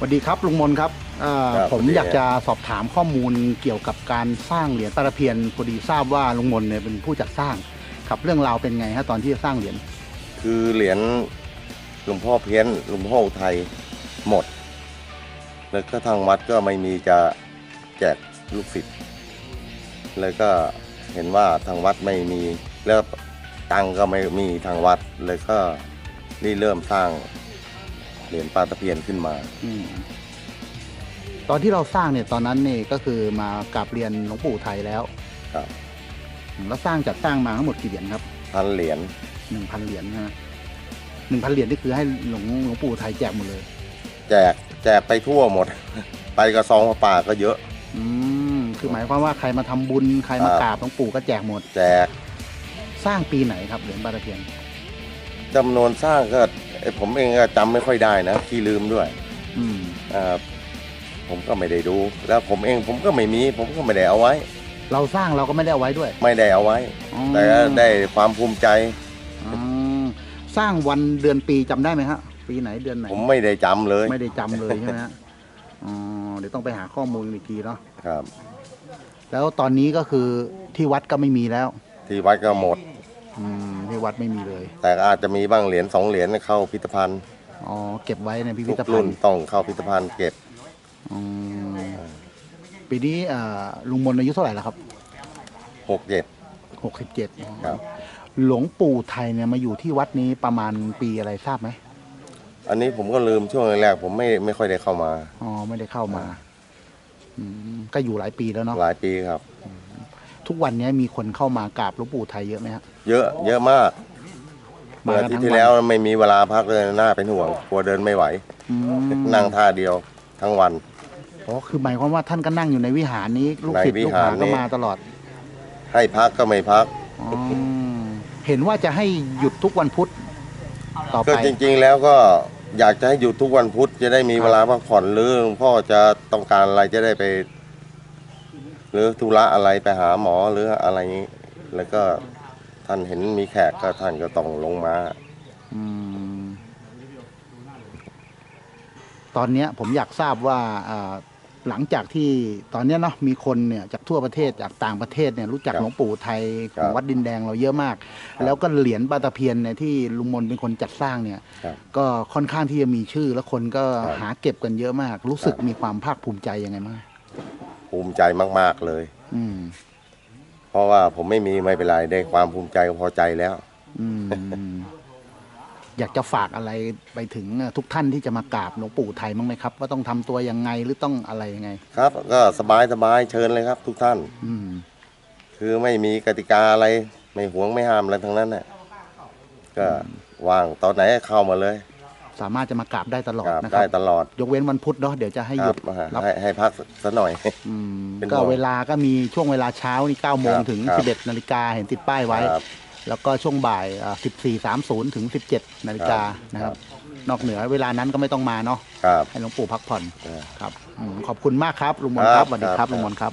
วัสดีครับลุงมนครับเอ่อครับผมสวัสดี อยากจะสอบถามข้อมูลเกี่ยวกับการสร้างเหรียญตะเพียนพอดีทราบว่าลุงมนเนี่ยเป็นผู้จัดสร้างครับเรื่องราวเป็นไงฮะตอนที่จะสร้างเหรียญคือเหรียญหลวงพ่อเพี้ยนหลวงพ่ออุทัยหมด แล้วก็ทางวัดก็ไม่มีจะแจกลูกศิษย์แล้วก็เห็นว่าทางวัดไม่มีแล้วตังค์ก็ไม่มีทางวัดเลยก็นี่เริ่มสร้าง เหรียญปลาตะเพียนขึ้นมา อืมตอนที่เราสร้างเนี่ยตอนนั้นเนี่ยก็คือมากราบเรียนหลวงปู่ไทยแล้วครับ แล้วสร้างจัดสร้างมาทั้งหมดกี่เหรียญครับพันเหรียญหนึ่งพันเหรียญนะหนึ่งพันเหรียญนี่คือให้หลวงหลวงปู่ไทยแจกหมดเลย แจกแจกไปทั่วหมด ไปกระซองพระป่าก็เยอะ อืมคือหมายความว่าใครมาทำบุญใครมาครับกราบหลวงปู่ก็แจกหมด แจกสร้างปีไหนครับเหรียญบาตะเพียนจำนวนสร้างก็ไอ้ผมเองก็จำไม่ค่อยได้นะขี้ลืมด้วยอืมอ่าผมก็ไม่ได้ดู แล้วผมเองผมก็ไม่มี ผมก็ไม่ได้เอาไว้ เราสร้างเราก็ไม่ได้เอาไว้ด้วยไม่ได้เอาไว้ อ๋อแต่ได้ความภูมิใจอืมสร้างวันเดือนปีจำได้ไหมฮะ ปีไหนเดือนไหน ผมไม่ได้จำเลยไม่ได้จำเลยใช่ไหมฮะ อ๋อ เดี๋ยวต้องไปหาข้อมูลอีกทีเนาะ ครับ แล้วตอนนี้ก็คือที่วัดก็ไม่มีแล้ว ที่วัดก็หมด อืมที่วัดไม่มีเลย แต่อาจจะมีบ้างเหรียญสองเหรียญเข้าพิพิธภัณฑ์อ๋อเก็บไว้ในพิทุพิกธภัรุ่ณนฑ์ต้องเข้าพิพิธภัณฑ์เก็บอืมปีนี้เอ่อลุงมนอายุเท่าไหร่แล้วครับหกเจ็ดหกสิบเจ็ดครับ หลวงปู่ไทยเนี่ยมาอยู่ที่วัดนี้ประมาณปีอะไรทราบไหมอันนี้ผมก็ลืมช่วงแรกๆผมไม่ไม่ค่อยได้เข้ามา อ๋อไม่ได้เข้ามาอืมก็อยู่หลายปีแล้วเนาะ หลายปีครับ ทุกวันนี้มีคนเข้ามากราบหลวงปู่ไทยเยอะไหมฮะเยอะ เยอะมากมาเมื่อกันอาที่ทั้งที่วันแล้วไม่มีเวลาพักเลยหน้าเป็นห่วงกลัวเดินไม่ไหว อืมนั่งท่าเดียวทั้งวัน อ๋อคือหมายความว่าท่านก็นั่งอยู่ในวิหารนี้ลูกศิษย์ในวิลูกหารหานี้ ก็มาตลอดให้พักก็ไม่พัก อ๋อเห็นว่าจะให้หยุดทุกวันพุธต่อก็ไป จริงๆแล้วก็อยากจะให้หยุดทุกวันพุธจะได้มีเวลาพักผ่อนหรือหลวงพ่อจะต้องการอะไรจะได้ไป หรือธุระอะไรไปหาหมอหรืออะไรนี้แล้วก็ท่านเห็นมีแขกก็ท่านก็ต้องลงมา อืม ตอนเนี้ยผมอยากทราบว่าอ่าหลังจากที่ตอนเนี้ยเนาะมีคนเนี่ยจากทั่วประเทศจากต่างประเทศเนี่ยรู้จักครับหลวงปู่ไทยขครัองบวัดดินแดงเราเยอะมาก ครับแล้วก็เหรียญปาตะเพียนเนี่ยที่ลุงมนเป็นคนจัดสร้างเนี่ย ครับก็ค่อนข้างที่จะมีชื่อแล้วคนก็ครับหาเก็บกันเยอะมาก รู้สึกครับ มีความภาคภูมิใจยังไงบ้าง ภูมิใจมาก ๆเลย อืม เพราะว่าผมไม่มีไม่เป็นไรได้ความภูมิใจก็พอใจแล้ว อืม อยากจะฝากอะไรไปถึงทุกท่านที่จะมากราบหลวงปู่ไทยบ้างไหมครับ ว่าต้องทำตัวยังไงหรือต้องอะไรยังไง ครับ ก็สบายสบายเชิญเลยครับ ทุกท่าน อืม คือไม่มีกติกาอะไร ไม่หวงไม่ห้ามอะไรทั้งนั้นน่ะก็ว่างตอนไหนก็เข้ามาเลย สามารถจะมากราบได้ตลอดกราบนะคได้รับตลอดยกเว้นวันพุธเนาะเดี๋ยวจะให้คหรัยุบดมารับให้ให้พักสักหน่อย อืมเป็นก็ห่วงเวลาก็มีช่วงเวลาเช้านี่9โมงครับถึง ครับ 11นาฬิกาเห็นติดป้ายไว้ ครับ แล้วก็ช่วงบ่ายอ่า14.30 ถึง 17 นาฬิกาครับนะครับ นอกเหนือเวลานั้นก็ไม่ต้องมาเนาะ ครับ ให้หลวงปู่พักผ่อนครับครับอืมขอบคุณมากครับ ลุงมนคครัรับบสวัสดีคครัรับบลุงมนครับ